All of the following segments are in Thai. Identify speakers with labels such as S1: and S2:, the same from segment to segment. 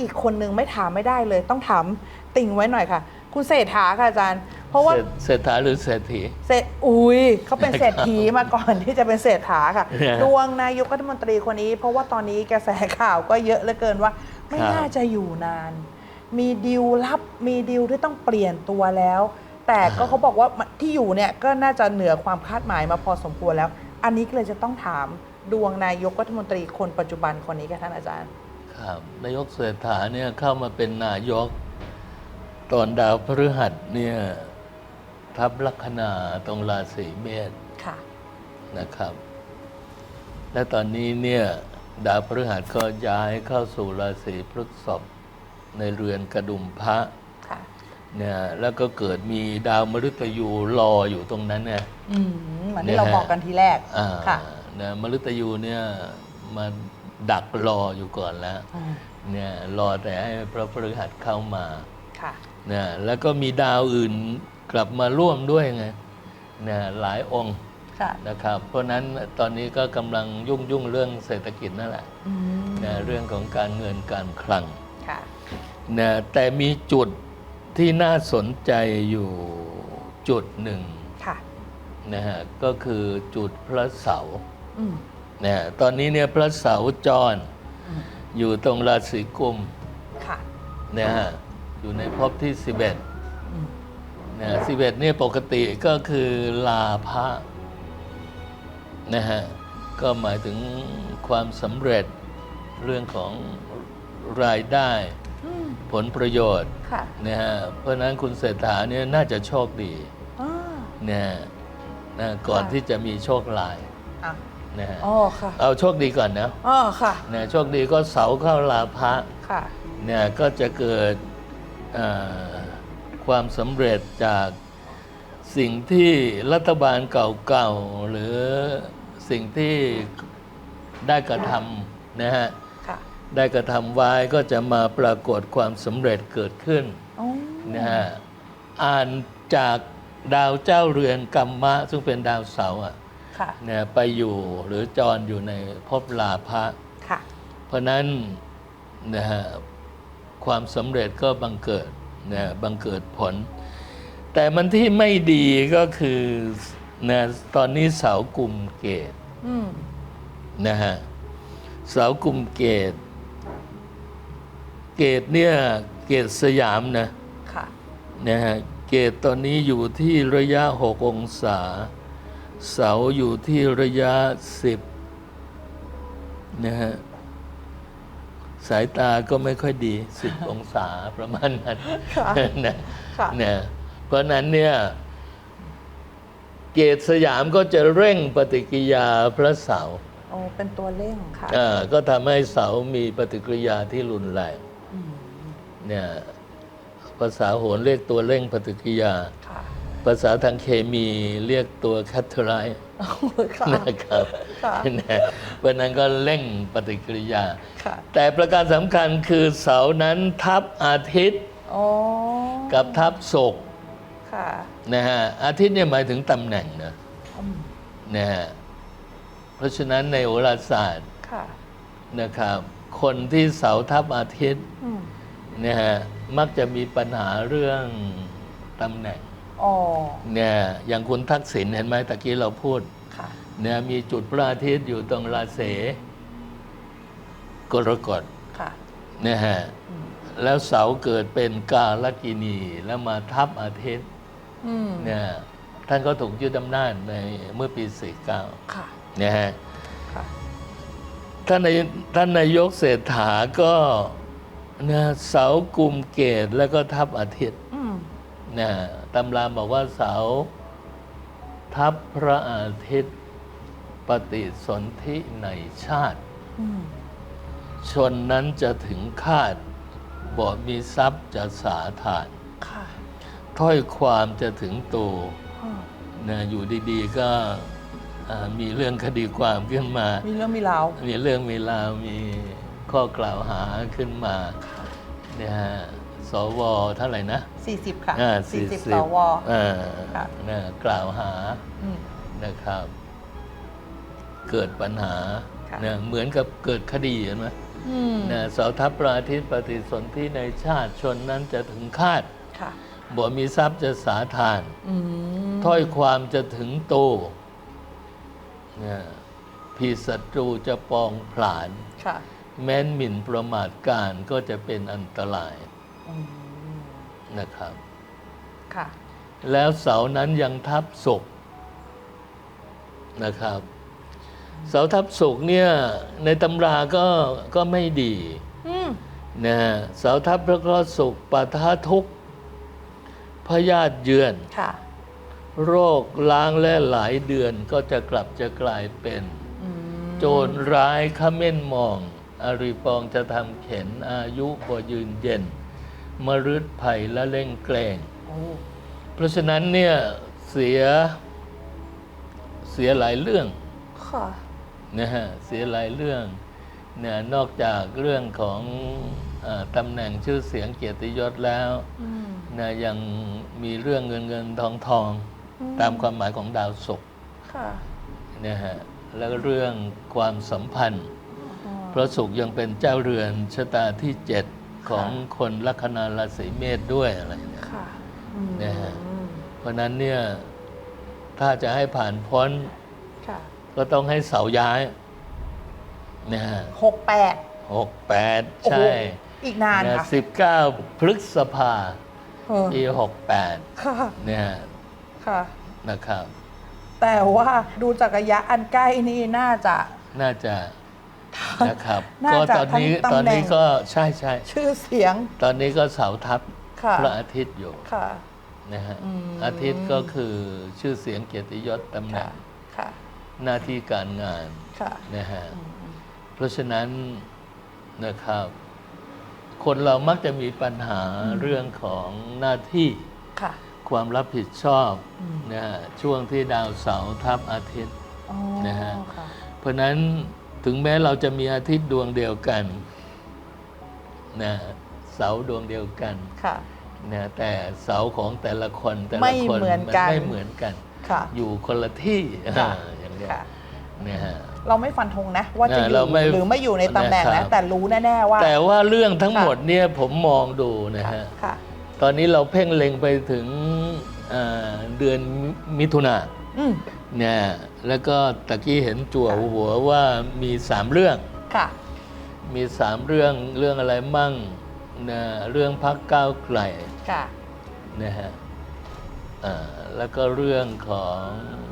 S1: อีกคนนึงไม่ถามไม่ได้เลย ต้องถามติ่งไว้หน่อยค่ะ คุณเศรษฐาค่ะอาจารย์ เพราะว่า
S2: เศรษเศรษฐาหรือเศรษฐี
S1: เศรษอุ้ยเขาเป็นเศรษฐีมาก่อนที่จะเป็นเศรษฐาค่ะ
S2: เนี่ย
S1: ดวงนายกรัฐมนตรีคนนี้ เพราะว่าตอนนี้กระแสข่าวก็เยอะเหลือเกินว่า ไม่
S2: ครับ
S1: น่าจะอยู่นาน มีดิวลับมีดิวที่ต้องเปลี่ยนตัวแล้ว แต่ก็เขาบอกว่าที่อยู่เนี่ยก็น่าจะเหนือความคาดหมายมาพอสมควรแล้ว อันนี้ก็เลยจะต้องถามดวงนายกรัฐมนตรีคนปัจจุบันคนนี้ค่ะท่านอาจารย์
S2: ครับนายกเศรษฐาเนี่ยเข้ามาเป็นนายก ตอนดาวพฤหัสเนี่ยทับลัคนาตรงราศีเมษ
S1: ค่ะ
S2: นะครับ และตอนนี้เนี่ยดาวพฤหัสก็ย้ายเข้าสู่ราศีพฤษภในเรือนกระดุมพระ
S1: ค่ะ
S2: เนี่ยแล้วก็เกิดมีดาวมฤตยูรออยู่ตรงนั้นเนี่ย
S1: อืมเหมือนที่เราบอกกันทีแรก
S2: อ่า
S1: ค่ะ
S2: นะมฤตยูเนี่ยมา ดักรออยู่ก่อนแล้ว
S1: อืม
S2: เนี่ยรอแต่ให้พระพฤหัสเข้ามา
S1: ค่ะ
S2: เนี่ยแล้วก็มีดาวอื่นกลับมาร่วมด้วยไงเนี่ยหลายองค์
S1: ค่ะ
S2: นะครับ เพราะฉะนั้นตอนนี้ก็กำลังยุ่งยุ่งเรื่องเศรษฐกิจนั่นแหละ
S1: อืม
S2: เนี่ยเรื่องของการเงินการคลัง
S1: ค่ะ
S2: เนี่ยแต่มีจุดที่น่าสนใจอยู่จุดหนึ่ง
S1: ค่ะ
S2: นะฮะก็คือจุดพระเสาร์
S1: อืม
S2: เนี่ยตอนนี้เนี่ยพระเสาร์จร
S1: อืม
S2: อยู่ตรงราศีกุม
S1: ค่ะ
S2: นะฮะอยู่ในภพที่ 11
S1: อืม
S2: นะสิบเอ็ดเนี่ยปกติก็คือลาภะนะฮะก็หมายถึงความสำเร็จเรื่องของรายได้
S1: อืม
S2: ผลประโยชน์
S1: ค่ะ
S2: นะฮะเพราะฉะนั้นคุณเศรษฐาเนี่ยน่าจะโชคดี
S1: อ่า
S2: นะฮะนะก่อน
S1: ค่ะ
S2: ที่จะมีโชคลาย
S1: อะ
S2: นะฮะ
S1: อ๋อค่ะ
S2: เอาโชคดีก่อนนะ
S1: อ๋อค่ะ
S2: นะโชคดีก็เสาเข้าลาภะ
S1: ค่ะ
S2: เนี่ยก็จะเกิดเอ่อความสำเร็จจากสิ่งที่รัฐบาลเก่าๆ หรือสิ่งที่ได้กระทำนะฮะ
S1: ค่ะ
S2: ได้กระทำไว้ก็จะมาปรากฏความสำเร็จเกิดขึ้น
S1: อ๋อ
S2: นะฮะอ่านจากดาวเจ้าเรือนกัมมะ ซึ่งเป็นดาวเสาร์อะ
S1: ค่ะ
S2: เนี่ยไปอยู่หรือจรอยู่ในภพลาภะ
S1: ค่ะ
S2: เพราะฉะนั้นนะฮะความสำเร็จก็บังเกิดนะบังเกิดผล แต่มันที่ไม่ดีก็คือนะตอนนี้เสากุมเกต
S1: อืม
S2: นะฮะเสากุมเกต เกตเนี่ยเกตสยามนะ
S1: ค่ะ
S2: นะฮะเกตตอนนี้อยู่ที่ระยะ 6 องศา เสาอยู่ที่ระยะ10นะฮะสายตาก็ไม่ค่อยดี10องศาประมาณนั้น
S1: ค่ะ
S2: นะ
S1: ค่ะ
S2: เนี่ยเพราะฉะนั้นเนี่ยเกตสยามก็จะเร่งปฏิกิริยาพระเสาร์
S1: โอ้เป็นตัวเร่งค่ะ
S2: อ่าก็ทำให้เสามีปฏิกิริยาที่รุนแรง
S1: อืม
S2: เนี่ยภาษาโหรเรียกตัวเร่งปฏิกิริยา
S1: ค่ะ
S2: ภาษาทางเคมีเรียกตัวแคทเทอไรต์
S1: โอ้ค่ะ
S2: นะครับ
S1: ค่ะ
S2: นะเพราะนั้นก็เร่งปฏิกิริยา
S1: ค่ะ
S2: แต่ประการสำคัญคือเสาร์นั้นทับอาทิตย์
S1: อ๋อ
S2: กับทับศก
S1: ค่ะ
S2: นะฮะอาทิตย์เนี่ยหมายถึงตำแหน่งนะ
S1: อืม
S2: นะฮะเพราะฉะนั้นในโหราศาสตร์
S1: ค่ะ
S2: นะครับ คนที่เสาทับอาทิตย์
S1: อืม
S2: นะฮะมักจะมีปัญหาเรื่องตำแหน่ง
S1: อ๋อ
S2: เนี่ยอย่างคุณทักษิณเห็นไหมตะกี้เราพูด
S1: ค่ะ
S2: เนี่ยมีจุดพระอาทิตย์อยู่ตรงราศีกรกฎ
S1: ค่ะ
S2: นะฮะ
S1: อืม
S2: แล้วเสาเกิดเป็นกาลกินีแล้วมาทับอาทิตย์
S1: อืม
S2: เนี่ยท่านก็ถูกยึดอำนาจในเมื่อปี 49
S1: ค่ะ
S2: นะฮะ
S1: ค่ะ
S2: ท่านนายท่านนายกเศรษฐาก็นะเสากุมเกตแล้วก็ทับอาทิตย์
S1: อืม
S2: นะ ตำราบอกว่าเสาทับพระอาทิตย์ปฏิสนธิในชาติ
S1: อืม
S2: ชนนั้นจะถึงคาดบ่มีทรัพย์จะสาทาน
S1: ค่ะ
S2: ถ้อยความจะถึงตัว
S1: อืม
S2: นะอยู่ดีๆก็อ่ามีเรื่องคดีความขึ้นมา
S1: มีเรื่องมีราว
S2: มีเรื่องมีราว มีข้อกล่าวหาขึ้นมาเนี่ยฮะ สวเท่าไหร่นะ
S1: สี่สิบค่ะ
S2: อ่า
S1: สี่สิบ
S2: 40
S1: สว
S2: อ่า
S1: ค่ะ
S2: นะกล่าวหา
S1: อืม
S2: นะครับ เกิดปัญหา
S1: ค่ะ
S2: เนี่ยเหมือนกับเกิดคดีเห็นไหม
S1: ออืม
S2: นะเสาทัพพระอาทิตย์ปฏิสนธิในชาติชนนั้นจะถึงคาด
S1: ค่ะ
S2: บ่มีทรัพย์จะสาทาน
S1: อืม
S2: ถ้อยความจะถึงโตนะพีศัตรูจะปองผลาญ
S1: ค่ะ
S2: แม้นหมิ่นประมาทการก็จะเป็นอันตราย
S1: อืม
S2: นะครับ
S1: ค่ะ
S2: แล้วเสานั้นยังทับศกนะครับ เสาทับศกเนี่ยในตำราก็ก็ไม่ดี
S1: อืม
S2: นะฮะเสาทับพระเคราะห์ศกปะทะทุกข์พยาธิเยือน
S1: ค่ะ
S2: โรคล้างและหลายเดือนก็จะกลับจะกลายเป็น
S1: อืม
S2: โจรร้ายขม้นมอง อริปองจะทำเข็นอายุบ่ยืนเย็น มรึดไผ่และเล่งแกลง
S1: โอ้
S2: เพราะฉะนั้นเนี่ยเสียเสียหลายเรื่อง
S1: ค่ะ
S2: นะฮะเสียหลายเรื่องเนี่ยนอกจากเรื่องของเออตำแหน่งชื่อเสียงเกียรติยศแล้ว
S1: อืม
S2: นะยังมีเรื่องเงินเงินทองทอง
S1: อืม
S2: ตามความหมายของดาวศุกร์
S1: ค่ะ
S2: นะฮะแล้วก็เรื่องความสัมพันธ์
S1: อ๋อ
S2: เพราะศุกร์ยังเป็นเจ้าเรือนชะตาที่เจ็ด ของคนลัคนาราศีเมษด้วยอะไรเนี่ย
S1: ค่ะอืม
S2: นะฮะเพราะฉะนั้นเนี่ยถ้าจะให้ผ่านพ้น
S1: ค่ะ
S2: ก็ต้องให้เสาย้ายนะฮะ
S1: หกแปด
S2: หกแปด
S1: โอ้โห
S2: ใช่
S1: อีกนานค่ะ
S2: สิบเก้าพฤษภา
S1: เออ
S2: ปีหกแปด
S1: ค่ะ
S2: เนี่ย
S1: ค่ะ
S2: นะครับ
S1: แต่ว่าดูจากระยะอันใกล้นี่น่าจะ
S2: น่าจะ นะครับ
S1: น่า
S2: ก็
S1: จะ
S2: ตอนนี้
S1: ทั้งตำ
S2: ตอน
S1: แหน่
S2: นี้
S1: ง
S2: ก็ใช่ใช่
S1: ชื่อเสียง
S2: ตอนนี้ก็เสาทับ
S1: ค่ะ
S2: พระอาทิตย์อยู่
S1: ค่ะ
S2: นะฮะ
S1: อืม
S2: อาทิตย์ก็คือชื่อเสียงเกียรติยศตำแหน่
S1: ค่ะ
S2: ง
S1: ค่ะ
S2: หน้าที่การงาน
S1: ค่ะ
S2: นะฮะ
S1: อืมอืม
S2: เพราะฉะนั้นนะครับ คนเรามักจะมีปัญหาเรื่องของหน้าที่
S1: ค่ะ
S2: ความรับผิดชอบ
S1: อืม
S2: นะฮะช่วงที่ดาวเสาร์ทับอาทิตย์
S1: อ๋อ
S2: นะฮะ
S1: ค่ะ
S2: เพราะฉะนั้น ถึงแม้เราจะมีอาทิตย์ดวงเดียวกันนะเสาดวงเดียวกัน
S1: ค่ะ
S2: นะแต่เสาของแต่ละคนแต่
S1: ไม่
S2: ละคน
S1: เหมือนกัน
S2: ไม่เหมือนกัน
S1: ค่ะ
S2: อยู่คนละที่
S1: ค่ะ
S2: อ่าอย่างเงี้ย
S1: ค่ะ
S2: นะฮะ
S1: เราไม่ฟันธงนะว่าจะอ
S2: เรา
S1: ยู่
S2: ไม่
S1: หรือไม่อยู่ในตำแหน่ง
S2: นะครั
S1: นะ
S2: บ
S1: แต่รู้แน่ๆว่า
S2: แต่ว่าเรื่องทั้งหมดเนี่ยผมมองดูนะ
S1: ค่ะ
S2: ฮะ
S1: ค่ะ
S2: ตอนนี้เราเพ่งเล็งไปถึงเอ่อเดือนมิถุนา
S1: อืม
S2: เนี่ย แล้วก็ตะกี้เห็นจั่ว
S1: ค่ะ
S2: หัวว่ามีสามเรื่อง
S1: ค่ะ
S2: มีสามเรื่องเรื่องอะไรมั่งนะเรื่องพักก้าวไกล
S1: ค่ะ
S2: นะฮะอ่าแล้วก็เรื่องของ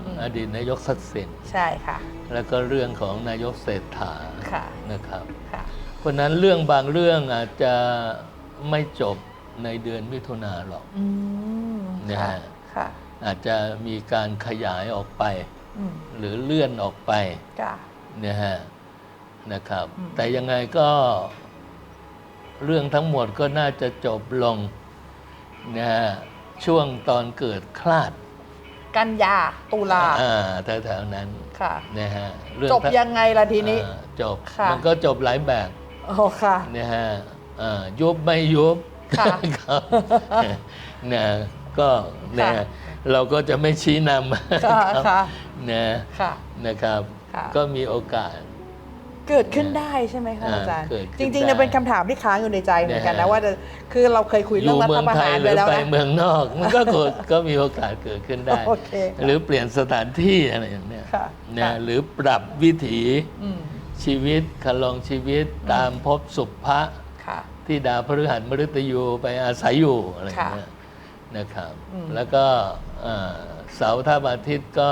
S1: อืม
S2: อดีตนายกทักษิณ
S1: ใช่ค่ะ
S2: แล้วก็เรื่องของนายกเศรษฐา
S1: ค่ะ
S2: นะครับ
S1: ค่ะ
S2: เพราะฉะนั้นเรื่องบางเรื่องอาจจะไม่จบในเดือนมิถุนาหรอก
S1: อืม
S2: นะ
S1: ค่ะ
S2: ฮะ
S1: ค่ะ
S2: อาจจะมีการขยายออกไป
S1: อืม
S2: หรือเลื่อนออกไป
S1: ค่ะ
S2: นะฮะนะครับ
S1: อืม
S2: แต่ยังไงก็เรื่องทั้งหมดก็น่าจะจบลงนะฮะช่วงตอนเกิดคลาด
S1: กันยาตุลา
S2: อ่าแถวๆนั้น
S1: ค่ะ
S2: นะฮะเรื่อง
S1: จบยังไงล่ะทีนี้
S2: อ่าจบ
S1: ค่ะ
S2: มันก็จบหลายแบบ
S1: โอ้ค่ะ
S2: นะฮะอ่ายุบไม่ยุบ
S1: ค่ะ
S2: ครับนะก็นะ
S1: ค่ะ
S2: เราก็จะไม่ชี้นำ
S1: ค่ะ
S2: ครับ
S1: ค่ะ
S2: นะ
S1: ค่ะ
S2: นะครับ
S1: ค่ะ
S2: ก็มีโอกาส
S1: เกิดขึ้นได้ใช่ไหมคะ
S2: อ่า
S1: อาจารย์
S2: เกิดขึ้
S1: จ
S2: น
S1: ริงๆ
S2: ได้
S1: เนี่ยเป็นคำถามที่ค้างอยู่ในใจเหมือนกัน
S2: นะ
S1: นะ
S2: ฮะ
S1: ว่าจะคือเราเคยคุย
S2: อ
S1: เรื่อยู่งรั
S2: เมื
S1: ฐ
S2: อง
S1: ประ
S2: ไท
S1: หายร
S2: ห
S1: ไป
S2: รือ
S1: แล้ว
S2: ไป
S1: นะ
S2: เมืองนอก มันก็เกิด ก็มีโอกาสเกิดขึ้นได้
S1: โอเคค่ะ
S2: หรือเปลี่ยนสถานที่อะไรอย่างเนี้ย
S1: ค่ะ
S2: นะ
S1: ค่ะ
S2: หรือปรับวิถี
S1: อืม
S2: ชีวิตคลองชีวิตตามภพสุภะ
S1: ค่ะ
S2: ที่ดาวพฤหัสมฤตยูไปอาศัยอยู่อะไรอย่างเงี้ย นะครับ
S1: อืม
S2: แล้วก็เอ่อเสาทัพอาทิตย์ก็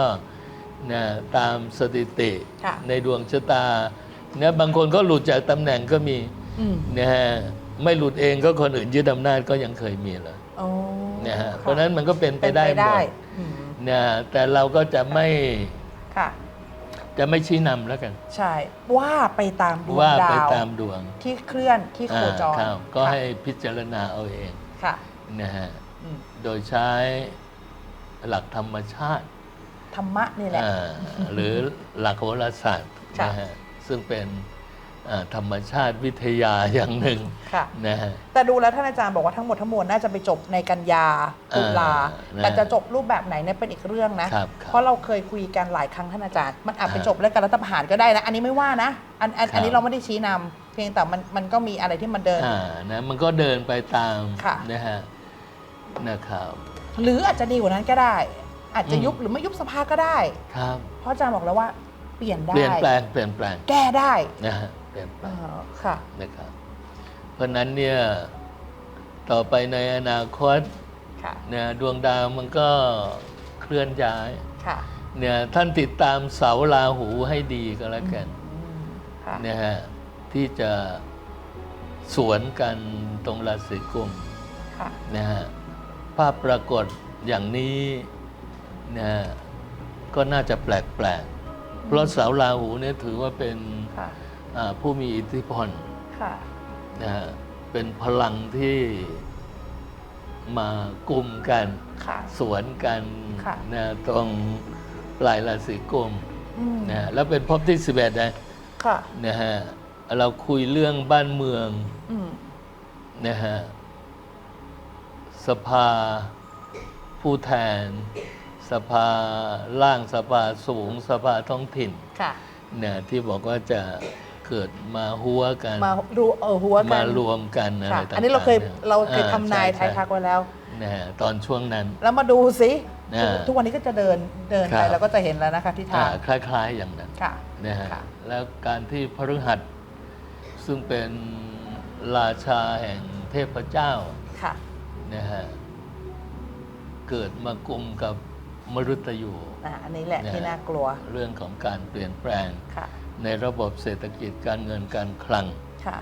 S2: นะตามสถิติ
S1: ค่ะ
S2: ในดวงชะตาเนี่ยบางคนก็หลุดจากตำแหน่งก็มี
S1: อืม
S2: นะฮะไม่หลุดเองก็คนอื่นยึดอำนาจก็ยังเคยมีเลย
S1: โอ้
S2: นะฮะ
S1: ค่
S2: เพราะฉะนั้นมันก็เป็นไป
S1: เป็น
S2: ได้
S1: ไป
S2: หม
S1: ได้
S2: ด
S1: อืม
S2: นะแต่เราก็จะไม่
S1: ค่ะ
S2: จะไม่ชี้นำแล้วกัน
S1: ใช่ ว่าไปตามดวง
S2: ว่า
S1: ดา
S2: ไป
S1: ว
S2: ตามดวง
S1: ที่เคลื่อนที่โคจร
S2: อ่าครับก็
S1: ค่ะ
S2: ให้พิจารณาเอาเอง
S1: ค่ะ
S2: นะฮะ
S1: อืม
S2: โดยใช้หลักธรรมชาติ
S1: ธรรมะนี่แหละ
S2: อ่าหรือหลักโหราศาสตร์
S1: ค่ะ
S2: นะฮะซึ่งเป็นอ่าธรรมชาติวิทยาอย่างหนึ่ง
S1: ค่ะ
S2: นะฮะ
S1: แต่ดูแล้วท่านอาจารย์บอกว่าทั้งหมดทั้งมวลน่าจะไปจบในกันยาตุลา
S2: อ่า
S1: แต่จะจบรูปแบบไหนเนี่ยเป็นอีกเรื่องนะ
S2: ครับครับ
S1: เพราะเราเคยคุยกันหลายครั้งท่านอาจารย์ มันอาจไป
S2: อ่า
S1: จบเรื่องการรัฐประหารก็ได้นะ อันนี้ไม่ว่านะ อันอัน
S2: ครับ
S1: อันนี้เราไม่ได้ชี้นพียงแต่มันมันก็มีอะไรที่มันเดิน
S2: อ่านะมันก็เดินไปตาม
S1: ค่ะ
S2: นะฮะ นะครับ
S1: หรืออาจจะดีกว่านั้นก็ได้ อาจจะ
S2: อืม
S1: ยุบหรือไม่ยุบสภาก็ได้
S2: ครับ
S1: เพราะอาจารย์บอกแล้วว่าเปลี่ยนได้
S2: เปลี่ยนแปลงเปลี่ยนแปลง
S1: แก้ได้
S2: นะฮะเปลี่ยนแปล
S1: เองอค่ะ
S2: นะครับ เพราะฉะนั้นเนี่ยต่อไปในอนาคต
S1: ค่ะ
S2: เนี่ยดวงดาวมันก็เคลื่อนย้าย
S1: ค่ะ
S2: เนี่ยท่านติดตามเสาราหูให้ดีก็แล้วกัน
S1: อืมค่ะ
S2: นะฮะที่จะสวนกันตรงราศีกุม
S1: ค่ะ
S2: นะฮะ ภาพปรากฏอย่างนี้นะฮะก็น่าจะแปลกๆ เพราะเสาราหูเนี่ยถือว่าเป็น
S1: ค่ะ
S2: อ่าผู้มีอิทธิพล
S1: ค่ะ
S2: นะฮะเป็นพลังที่มากลุ่มกัน
S1: ค่ะ
S2: สวนกัน
S1: ค่ะ
S2: นะตรงปลายราศีกุม
S1: อืม
S2: นะฮะแล้วเป็นภพที่11นะ
S1: ค่ะ
S2: นะฮะเราคุยเรื่องบ้านเมือง
S1: อืม
S2: นะฮะ สภาผู้แทน สภาล่างสภาสูง สภาท้องถิ่น
S1: ค่ะ
S2: เนี่ยที่บอกว่าจะเกิดมาหัวกัน
S1: มาดูเออหัวกัน
S2: มารวมกันอะไร
S1: ค่ะ
S2: ต่างๆ
S1: อันนี้เราเคย
S2: นี่
S1: เราเคย
S2: อ่
S1: ทำนาย
S2: ใช่
S1: ทายทักไว้แล้ว
S2: นะฮะตอนช่วงนั้น
S1: แล้วมาดูสิ
S2: อ่า
S1: ทุกวันนี้ก็จะเดินเดิน
S2: ครั
S1: ไป
S2: บ
S1: แล้วก็จะเห็นแล้วนะคะทิศทา
S2: อ่างคล้าย ๆ อย่างนั้น
S1: ค่ะ
S2: นะฮะ
S1: ค่ะ
S2: แล้วการที่พฤหัสซึ่งเป็นราชาแห่งเทพเจ้า
S1: ค่ะ
S2: นะฮะเกิดมากุมกับมรุตยู
S1: อ่าอันนี้แหละ
S2: นะฮะ
S1: ที่น่ากลัว
S2: เรื่องของการเปลี่ยนแปลง
S1: ค่ะ
S2: ในระบบเศรษฐกิจการเงินการคลัง
S1: ค่ะ